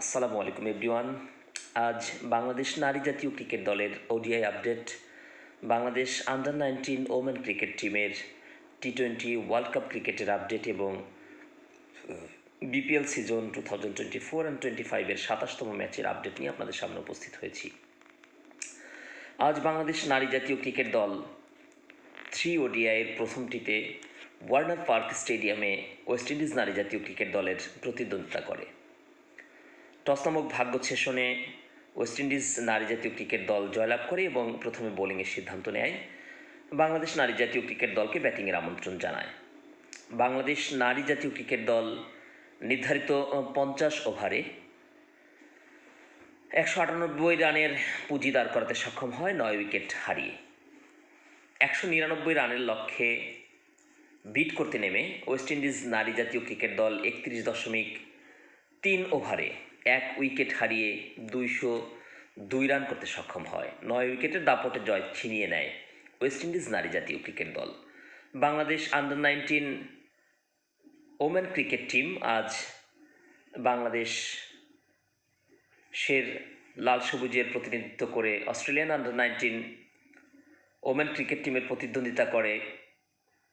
আসসালামু আলাইকুম এভরিওয়ান। আজ বাংলাদেশ নারী জাতীয় ক্রিকেট দলের ODI update Bangladesh under nineteen women cricket টিমের টি টোয়েন্টি ওয়ার্ল্ড কাপ ক্রিকেটের আপডেট এবং BPL season two thousand twenty four and twenty ফাইভের সাতাশতম ম্যাচের আপডেট নিয়ে আপনাদের সামনে উপস্থিত হয়েছি। আজ বাংলাদেশ নারী জাতীয় ক্রিকেট দল থ্রি ওডিআইয়ের প্রথমটিতে ওয়ার্নার পার্ক স্টেডিয়ামে ওয়েস্ট ইন্ডিজ নারী জাতীয় ক্রিকেট দলের প্রতিদ্বন্দ্বিতা করে। টস নামক ভাগ্য সেশনে ওয়েস্ট ইন্ডিজ নারী জাতীয় ক্রিকেট দল জয়লাভ করে এবং প্রথমে বোলিংয়ের সিদ্ধান্ত নেয়। বাংলাদেশ নারী জাতীয় ক্রিকেট দলকে ব্যাটিংয়ের আমন্ত্রণ জানায়। বাংলাদেশ নারী জাতীয় ক্রিকেট দল নির্ধারিত পঞ্চাশ ওভারে একশো আটানব্বই রানের পুঁজি দাঁড় করাতে সক্ষম হয়, নয় উইকেট হারিয়ে। একশো নিরানব্বই রানের লক্ষ্যে বিট করতে নেমে ওয়েস্ট ইন্ডিজ নারী জাতীয় ক্রিকেট দল একত্রিশ দশমিক তিন ওভারে। এক উইকেট হারিয়ে দুইশো দুই রান করতে সক্ষম হয়। নয় উইকেটের দাপটে জয় ছিনিয়ে নেয় ওয়েস্ট ইন্ডিজ নারী জাতীয় ক্রিকেট দল। Bangladesh under nineteen women cricket team আজ বাংলাদেশ শের লাল সবুজের প্রতিনিধিত্ব করে Australian under nineteen women cricket টিমের প্রতিদ্বন্দ্বিতা করে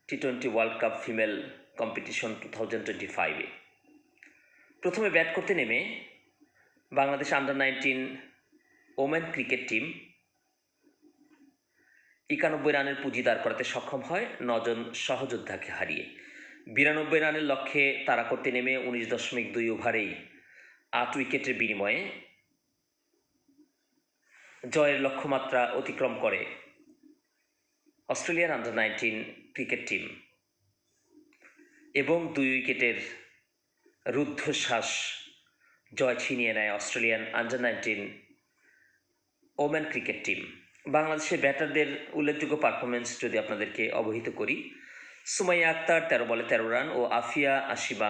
T twenty world cup female competition two thousand twenty ফাইভে প্রথমে ব্যাট করতে নেমে Bangladesh under nineteen women cricket team একানব্বই রানের পুঁজি দাঁড় করাতে সক্ষম হয় নজন সহযোদ্ধাকে হারিয়ে। বিরানব্বই রানের লক্ষ্যে তারা করতে নেমে উনিশ দশমিক দুই ওভারেই আট উইকেটের বিনিময়ে জয়ের লক্ষ্যমাত্রা অতিক্রম করে Australian under nineteen cricket team এবং দুই উইকেটের রুদ্ধশ্বাস জয় ছিনিয়ে নেয় Australian under nineteen women cricket team বাংলাদেশের ব্যাটারদের উল্লেখযোগ্য পারফরমেন্স যদি আপনাদেরকে অবহিত করি, সুমাইয়া আক্তার তেরো বলে তেরো রান ও আফিয়া আশিবা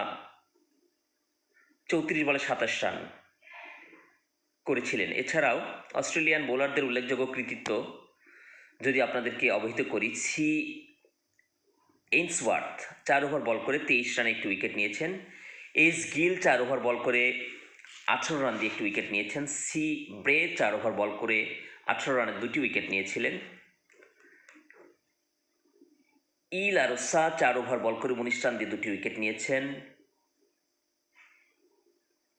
চৌত্রিশ বলে সাতাশ রান করেছিলেন। এছাড়াও অস্ট্রেলিয়ান বোলারদের উল্লেখযোগ্য কৃতিত্ব যদি আপনাদেরকে অবহিত করি সি এইন্সওয়ার্থ চার ওভার বল করে তেইশ রানে একটি উইকেট নিয়েছেন। এস গিল চার ওভার বল করে আঠারো রান দিয়ে একটি উইকেট নিয়েছেন। সি ব্রে চার ওভার বল করে আঠারো রানে দুটি উইকেট নিয়েছিলেন। ই লারোসা চার ওভার বল করে উনিশ রান দিয়ে দুটি উইকেট নিয়েছেন।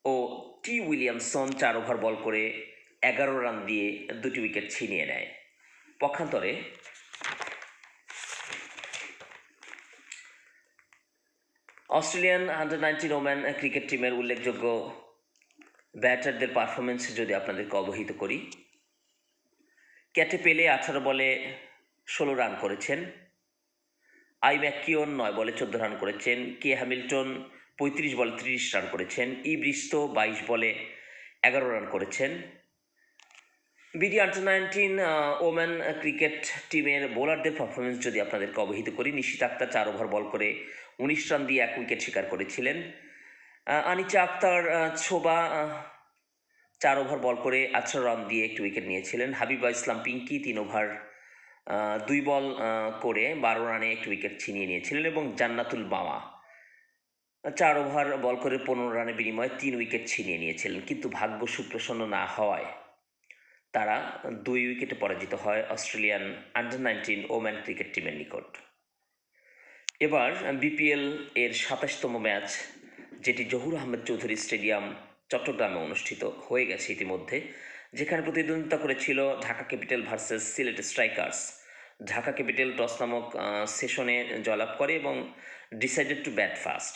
ও টি উইলিয়ামসন চার ওভার বল করে এগারো রান দিয়ে দুটি উইকেট ছিনিয়ে নেয়। পক্ষান্তরে Australian under nineteen woman cricket টিমের উল্লেখযোগ্য ব্যাটারদের পারফরমেন্স যদি আপনাদেরকে অবহিত করি, ক্যাটে পেলে আঠারো বলে ষোলো রান করেছেন আই ম্যাকিওন নয় বলে চোদ্দ রান করেছেন, কে হ্যামিল্টন পঁয়ত্রিশ বলে ত্রিশ রান করেছেন ই ব্রিস্তো বাইশ বলে এগারো রান করেছেন। BD under nineteen woman cricket টিমের বোলারদের পারফরমেন্স যদি আপনাদেরকে অবহিত করি, নিশিত আক্তার চার ওভার বল করে উনিশ রান দিয়ে এক উইকেট শিকার করেছিলেন। আনিচা আক্তার ছোবা চার ওভার বল করে আঠারো রান দিয়ে একটি উইকেট নিয়েছিলেন। হাবিবা ইসলাম পিঙ্কি তিন ওভার দুই বল করে বারো রানে একটি উইকেট ছিনিয়ে নিয়েছিলেন এবং জান্নাতুল বাওয়া, চার ওভার বল করে পনেরো রানের বিনিময়ে তিন উইকেট ছিনিয়ে নিয়েছিলেন। কিন্তু ভাগ্য সুপ্রসন্ন না হওয়ায় তারা দুই উইকেটে পরাজিত হয় Australian under nineteen woman cricket টিমের নিকট। এবার বিপিএল এর সাতাশতম ম্যাচ যেটি জহুর আহমেদ চৌধুরী স্টেডিয়াম, চট্টগ্রামে অনুষ্ঠিত হয়ে গেছে ইতিমধ্যে, যেখানে প্রতিদ্বন্দ্বিতা করেছিল Dhaka capital versus Sylhet strikers. Dhaka capital toss নামক সেশনে জয়লাভ করে এবং ডিসাইডেড টু ব্যাট ফাস্ট।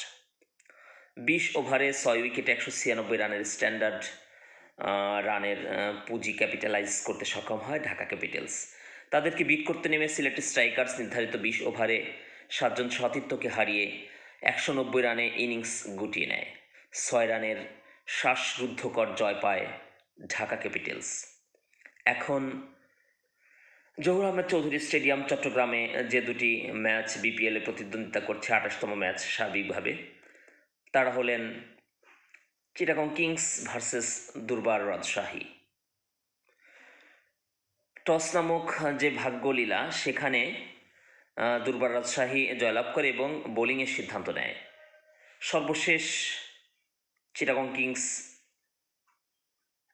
বিশ ওভারে ছয় উইকেটে একশো ছিয়ানব্বই রানের স্ট্যান্ডার্ড রানের পুঁজি ক্যাপিটালাইজ করতে সক্ষম হয় ঢাকা ক্যাপিটালস। তাদেরকে বিট করতে নেমে সিলেটের স্ট্রাইকার্স নির্ধারিত বিশ ওভারে সাতজন সতীর্থকে হারিয়ে একশো নব্বই রানে ইনিংস গুটিয়ে নেয়। ছয় রানের শ্বাসরুদ্ধকর জয় পায় ঢাকা ক্যাপিটালস। এখন জহুর আহমেদ চৌধুরী স্টেডিয়াম, চট্টগ্রামে যে দুটি ম্যাচ বিপিএলে প্রতিদ্বন্দ্বিতা করছে, আঠাশতম ম্যাচ স্বাভাবিকভাবে। তারা হলেন চিটাগং কিংস ভার্সেস দুর্বার রাজশাহী। টস নামক যে ভাগ্যলীলা, সেখানে দুর্বার রাজশাহী জয়লাভ করে এবং বোলিংয়ের সিদ্ধান্ত নেয়। সর্বশেষ চিটাগং কিংস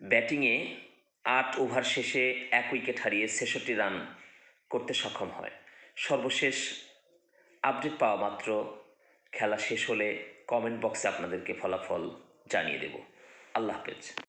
ব্যাটিংয়ে আট ওভার শেষে এক উইকেট হারিয়ে ছেষট্টি রান করতে সক্ষম হয়। সর্বশেষ আপডেট পাওয়া মাত্র খেলা শেষ হলে কমেন্ট বক্সে আপনাদেরকে ফলাফল জানিয়ে দেব। আল্লাহ হাফেজ।